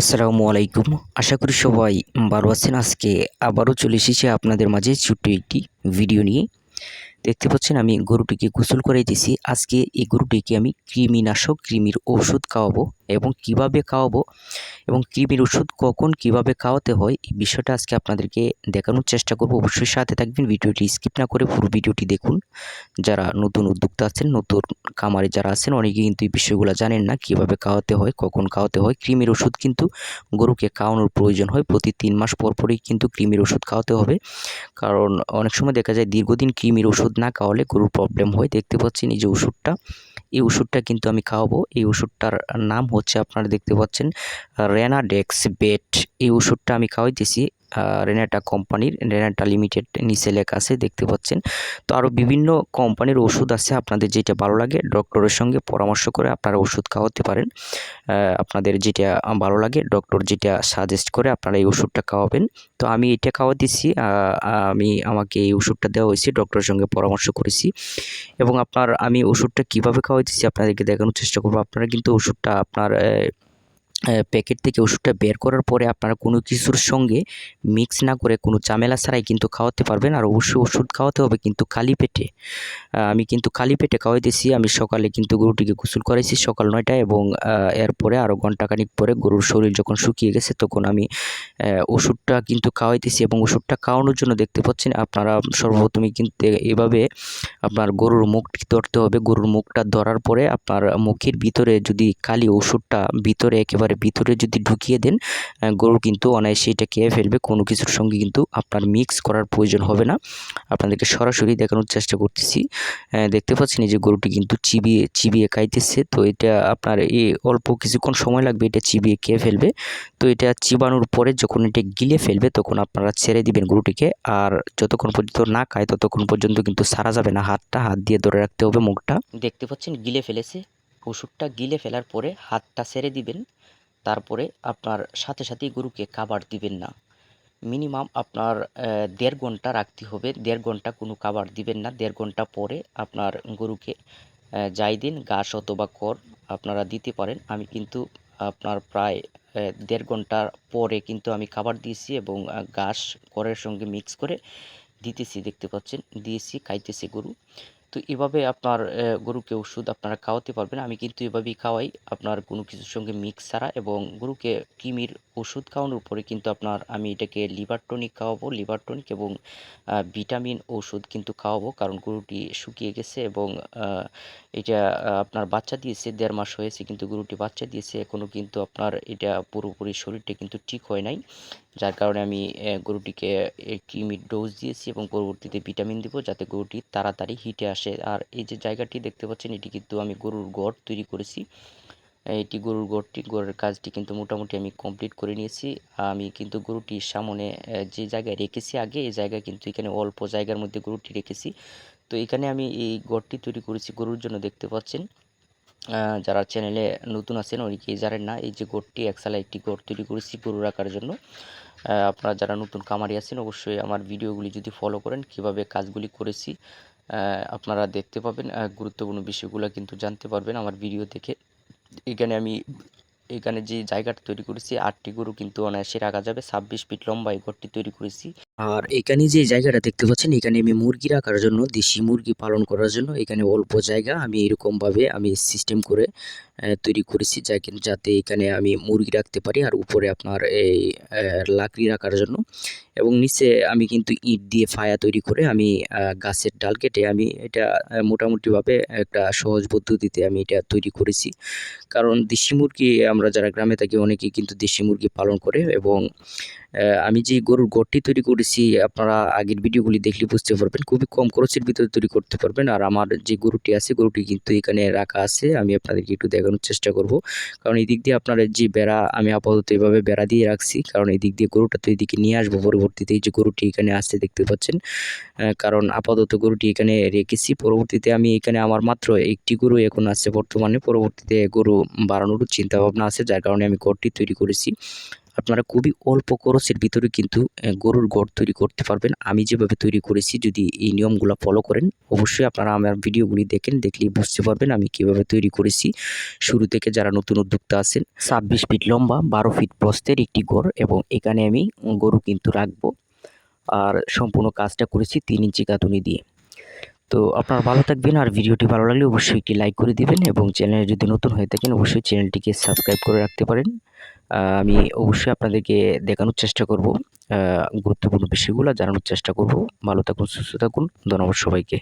আসসালামু আলাইকুম। আশা করি সবাই ভালো আছেন। আজকে আবারও চলে এসেছি আপনাদের মাঝে ছোট্ট একটি ভিডিও নিয়ে। দেখতে পাচ্ছেন, আমি গরুটিকে গোসল করে দিয়েছি। আজকে এই গরুটিকে আমি কৃমিনাশক, কৃমির ওষুধ খাওয়াবো এবং কীভাবে খাওয়াবো এবং কৃমির ওষুধ কখন কীভাবে খাওয়াতে হয়, এই বিষয়টা আজকে আপনাদেরকে দেখানোর চেষ্টা করব। অবশ্যই সাথে থাকবেন, ভিডিওটি স্কিপ না করে পুরো ভিডিওটি দেখুন। যারা নতুন উদ্যোক্তা আছেন, নতুন খামারে যারা আছেন অনেকে কিন্তু এই বিষয়গুলো জানেন না, কীভাবে খাওয়াতে হয়, কখন খাওয়াতে হয়। কৃমির ওষুধ কিন্তু গরুকে খাওয়ানোর প্রয়োজন হয়। প্রতি তিন মাস পর পরই কিন্তু কৃমির ওষুধ খাওয়াতে হবে। কারণ অনেক সময় দেখা যায় দীর্ঘদিন কৃমির ওষুধ না খাওয়ালে গরুর প্রবলেম হয়। দেখতে পাচ্ছেন এই যে ওষুধটা। এই ওষুধটা কিন্তু আমি খাওয়াবো। এই ওষুধটার নাম হচ্ছে আপনারা দেখতে পাচ্ছেন রেনাডেক্স বেট এই ওষুধটা আমি খাওয়াইতেছি রেনাটা কোম্পানির রেনাটা লিমিটেড নিচে লেখা আছে, দেখতে পাচ্ছেন। তো আরও বিভিন্ন কোম্পানির ওষুধ আছে, আপনাদের যেটা ভালো লাগে, ডক্টরের সঙ্গে পরামর্শ করে আপনারা ওষুধ খাওয়াতে পারেন। আপনাদের যেটা ভালো লাগে, ডক্টর যেটা সাজেস্ট করে আপনারা এই ওষুধটা খাওয়াবেন। তো আমি এটা খাওয়াতেছি আমি, আমাকে এই ওষুধটা দেওয়া হয়েছে, ডক্টরের সঙ্গে পরামর্শ করেছি। এবং আপনার আমি ওষুধটা কীভাবে খাওয়াইতেছি আপনাদেরকে দেখানোর চেষ্টা করব। আপনারা কিন্তু ওষুধটা আপনার প্যাকেট থেকে ওষুধটা বের করার পরে আপনারা কোনো কিছুর সঙ্গে মিক্স না করে কোনো ঝামেলা ছাড়াই কিন্তু খাওয়াতে পারবেন। আর অবশ্যই ওষুধ খাওয়াতে হবে কিন্তু খালি পেটে। আমি কিন্তু খালি পেটে খাওয়াইতেছি, আমি সকালে কিন্তু গরুটিকে গোসল করাইছি সকাল নয়টায় এবং এরপরে আরও ঘন্টাখানিক পরে গরুর শরীর যখন শুকিয়ে গেছে তখন আমি ওষুধটা কিন্তু খাওয়াইতেছি এবং ওষুধটা খাওয়ানোর জন্য দেখতে পাচ্ছেন আপনারা সর্বপ্রথমে কিন্তু এভাবে আপনার গরুর মুখটি ধরতে হবে। গরুর মুখটা ধরার পরে আপনার মুখের ভিতরে যদি খালি ওষুধটা ভিতরে একেবারে ভিতরে যদি ঢুকিয়ে দেন গরু কিন্তু অনায়াসে এটা খেয়ে ফেলবে। কোনো কিছুর সঙ্গে কিন্তু আপনার মিক্স করার প্রয়োজন হবে না। আপনাদেরকে সরাসরি দেখানোর চেষ্টা করতেছি। দেখতে পাচ্ছেন এই যে গরুটি কিন্তু চিবিয়ে চিবিয়ে খাইতেছে। তো এটা আপনার এই অল্প কিছুক্ষণ সময় লাগবে এটা চিবিয়ে খেয়ে ফেলবে। তো এটা চিবানোর পরে যখন এটি গিলে ফেলবে, তখন আপনারা ছেড়ে দিবেন গরুটিকে। আর যতক্ষণ পর্যন্ত না খায়, ততক্ষণ পর্যন্ত কিন্তু সারা যাবে না। হাতটা হাত দিয়ে ধরে রাখতে হবে মুখটা। দেখতে পাচ্ছেন, গিলে ফেলেছে। ওষুধটা গিলে ফেলার পরে হাতটা ছেড়ে দিবেন। তারপরে আপনার সাথে সাথেই গরুকে খাবার দিবেন না। মিনিমাম আপনার দেড় ঘণ্টা রাখতে হবে। দেড় ঘণ্টা কোনো খাবার দিবেন না। দেড় ঘণ্টা পরে আপনার গরুকে যাই দিন, ঘাস অথবা খড় আপনারা দিতে পারেন। আমি কিন্তু আপনার প্রায় দেড় ঘণ্টার পরে কিন্তু আমি খাবার দিয়েছি এবং ঘাস করের সঙ্গে মিক্স করে দিতেছি, দেখতে পাচ্ছেন, দিয়েছি, খাইতেছি গরু। তো এভাবে আপনার গরুকে ওষুধ আপনারা খাওয়াতে পারবেন। আমি কিন্তু এভাবেই খাওয়াই। আপনার কোনো কিছুর সঙ্গে মিক্স ছাড়া এবং গরুকে কৃমির ওষুধ খাওয়ানোর পরে কিন্তু আপনার আমি এটাকে লিভার টনিক খাওয়াবো লিভার টনিক এবং ভিটামিন ওষুধ কিন্তু খাওয়াবো। কারণ গরুটি শুকিয়ে গেছে এবং এটা আপনার বাচ্চা দিয়েছে, দেড় মাস হয়েছে কিন্তু গরুটি বাচ্চা দিয়েছে। এখনও কিন্তু আপনার এটা পুরোপুরি শরীরটা কিন্তু ঠিক হয় নাই। যার কারণে আমি গরুটিকে কৃমির ডোজ দিয়েছি এবং পরবর্তীতে ভিটামিন দিব যাতে গরুটি তাড়াতাড়ি হিটে আসে। আর এই যে জায়গাটি দেখতে পাচ্ছেন, এটি কিন্তু আমি গরুর গড় তৈরি করেছি। এটি গরুর গড়টি, গড়ের কাজটি কিন্তু মোটামুটি আমি কমপ্লিট করে নিয়েছি। আমি কিন্তু গরুটির সামনে যে জায়গায় রেখেছি আগে এই জায়গায় কিন্তু এখানে অল্প জায়গার মধ্যে গরুটি রেখেছি। তো এখানে আমি এই গড়টি তৈরি করেছি গরুর জন্য দেখতে পাচ্ছেন। যারা চ্যানেলে নতুন আছেন অনেকেই জানেন না, এই যে গোটটি একসালা একটি গোট তৈরি করেছি গরু রাখার জন্য। আপনারা যারা নতুন কামারি আছেন, অবশ্যই আমার ভিডিওগুলি যদি ফলো করেন, কীভাবে কাজগুলি করেছি আপনারা দেখতে পাবেন। গুরুত্বপূর্ণ বিষয়গুলো কিন্তু জানতে পারবেন আমার ভিডিও দেখে। এখানে আমি, এখানে যে জায়গাটা তৈরি করেছি, আটটি গরু কিন্তু অনায়াসে রাখা যাবে। ছাব্বিশ ফিট লম্বা এই ঘরটি তৈরি করেছি। আর এখানে যে জায়গাটা দেখতে পাচ্ছেন, এখানে আমি মুরগি রাখার জন্য, দেশি মুরগি পালন করার জন্য এখানে অল্প জায়গা আমি এরকমভাবে আমি সিস্টেম করে তৈরি করেছি যাতে এখানে আমি মুরগি রাখতে পারি আর উপরে আপনার এই লাকড়ি রাখার জন্য। এবং নিচে আমি কিন্তু ইট দিয়ে ফায়া তৈরি করে আমি গাছের ডাল কেটে আমি এটা মোটামুটিভাবে একটা সহজ পদ্ধতিতে আমি এটা তৈরি করেছি। কারণ দেশি মুরগি আমরা যারা গ্রামে থাকি অনেকেই কিন্তু দেশি মুরগি পালন করে এবং আমি যে গরুর গড়টি তৈরি করেছি আপনারা আগের ভিডিওগুলি দেখলে বুঝতে পারবেন। খুবই কম খরচের ভিতরে তৈরি করতে পারবেন। আর আমার যে গরুটি আছে, গরুটি কিন্তু এখানে রাখা আছে। আমি আপনাদেরকে একটু দেখানোর চেষ্টা করব। কারণ এই দিক দিয়ে আপনার যে বেড়া, আমি আপাতত এভাবে বেড়া দিয়ে রাখছি। কারণ এই দিক দিয়ে গরুটা তো এদিকে নিয়ে আসব। পরবর্তীতে এই যে গরুটি এখানে আসতে দেখতে পাচ্ছেন? কারণ আপাতত গরুটি এখানে রেখেছি। পরবর্তীতে আমি এখানে আমার মাত্র একটি গরু এখন আছে বর্তমানে। পরবর্তীতে গরু বাড়ানোর চিন্তা ভাবনা আছে, যার কারণে আমি গড়টি তৈরি করেছি। আপনারা খুবই অল্প খরচের ভিতরে কিন্তু গরুর গড় তৈরি করতে পারবেন। আমি যেভাবে তৈরি করেছি, যদি এই নিয়মগুলো ফলো করেন, অবশ্যই আপনারা আমার ভিডিওগুলি দেখেন, দেখলেই বুঝতে পারবেন আমি কীভাবে তৈরি করেছি। শুরু থেকে যারা নতুন উদ্যোক্তা আছেন, ছাব্বিশ ফিট লম্বা, বারো ফিট প্রস্থের একটি ঘর এবং এখানে আমি গরু কিন্তু রাখব। আর সম্পূর্ণ কাজটা করেছি তিন ইঞ্চি কাতুনি দিয়ে। তো আপনারা ভালো থাকবেন আর ভিডিওটি ভালো লাগলে অবশ্যই একটি লাইক করে দিবেন এবং চ্যানেলে যদি নতুন হয়ে থাকেন, অবশ্যই চ্যানেলটিকে সাবস্ক্রাইব করে রাখতে পারেন। আমি অবশ্যই আপনাদেরকে দেখানোর চেষ্টা করব গুরুত্বপূর্ণ বিষয়গুলো জানানোর চেষ্টা করব। ভালো থাকুন, সুস্থ থাকুন। ধন্যবাদ সবাইকে।